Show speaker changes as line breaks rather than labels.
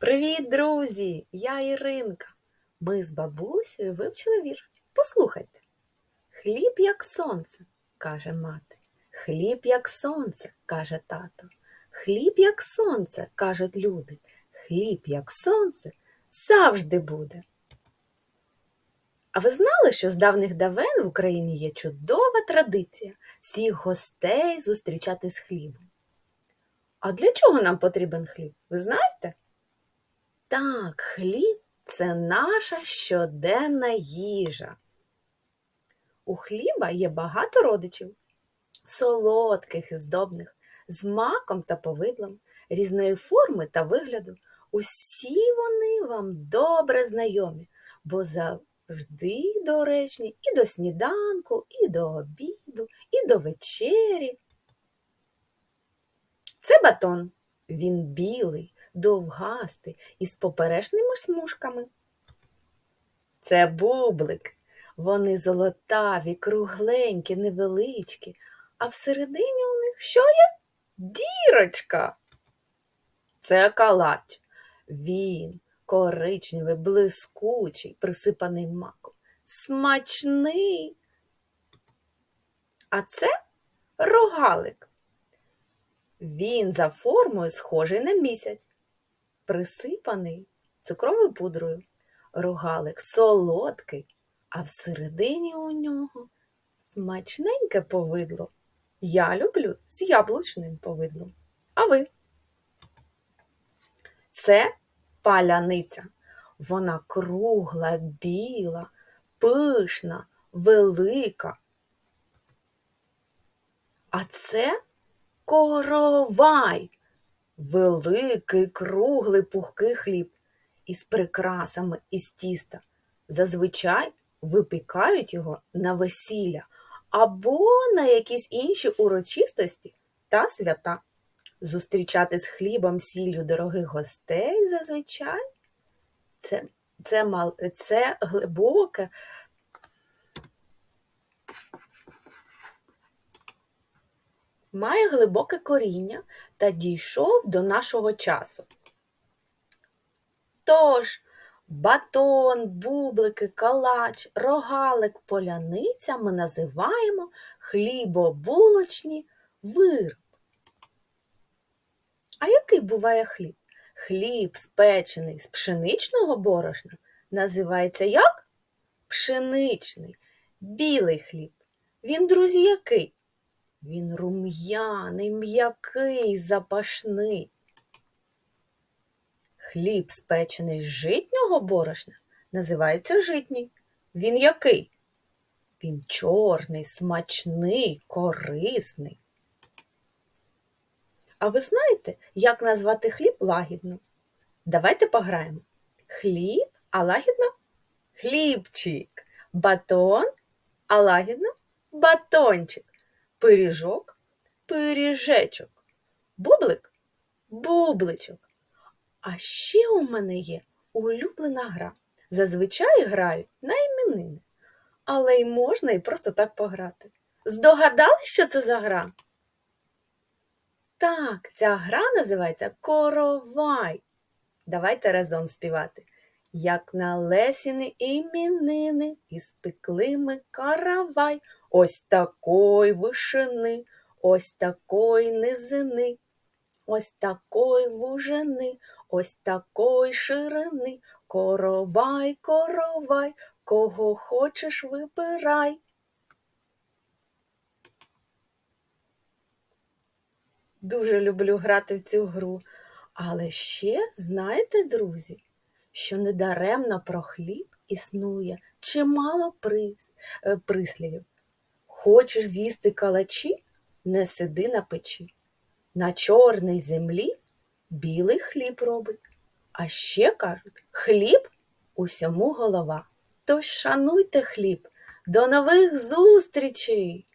Привіт, друзі! Я Іринка. Ми з бабусею вивчили вірш. Послухайте. Хліб, як сонце, каже мати. Хліб, як сонце, каже тато. Хліб, як сонце, кажуть люди. Хліб, як сонце, завжди буде. А ви знали, що з давних давен в Україні є чудова традиція всіх гостей зустрічати з хлібом? А для чого нам потрібен хліб? Ви знаєте? Так, хліб це наша щоденна їжа. У хліба є багато родичів, солодких і здобних, з маком та повидлом, різної форми та вигляду. Усі вони вам добре знайомі, бо завжди доречні і до сніданку, і до обіду, і до вечері. Це батон. Він білий, довгастий із поперечними смужками. Це бублик. Вони золотаві, кругленькі, невеличкі, а всередині у них що є? Дірочка. Це калач. Він коричневий, блискучий, присипаний маком. Смачний. А це рогалик. Він за формою схожий на місяць, присипаний цукровою пудрою. Рогалик солодкий, а всередині у нього смачненьке повидло. Я люблю з яблучним повидлом. А ви? Це паляниця. Вона кругла, біла, пишна, велика. А це коровай, великий, круглий, пухкий хліб із прикрасами із тіста. Зазвичай випікають його на весілля або на якісь інші урочистості та свята. Зустрічати з хлібом сіллю дорогих гостей зазвичай це, це, це глибоке має глибоке коріння та дійшов до нашого часу. Тож, батон, бублики, калач, рогалик, поляниця ми називаємо хлібобулочні вироби. А який буває хліб? Хліб, спечений з пшеничного борошна, називається як? Пшеничний, білий хліб. Він, друзі, який? Він рум'яний, м'який, запашний. Хліб, спечений з житнього борошна, називається житній. Він який? Він чорний, смачний, корисний. А ви знаєте, як назвати хліб лагідно? Давайте пограємо. Хліб, а лагідно хлібчик, батон, а лагідно батончик пиріжок, пиріжечок, бублик, бубличок. А ще у мене є улюблена гра. Зазвичай грають на іменини, але й можна і просто так пограти. Здогадали, що це за гра? Так, ця гра називається Коровай. Давайте разом співати. Як на лесіни іменини, і спекли ми каравай. Ось такої вишини, ось такої низини, ось такої вужини, ось такої ширини. Коровай, коровай, кого хочеш вибирай. Дуже люблю грати в цю гру. Але ще знаєте, друзі, що недаремно про хліб існує чимало прис... е, прислівів. Хочеш з'їсти калачі, не сиди на печі. На чорній землі білий хліб робить. А ще кажуть, хліб усьому голова. Тож шануйте хліб. До нових зустрічей!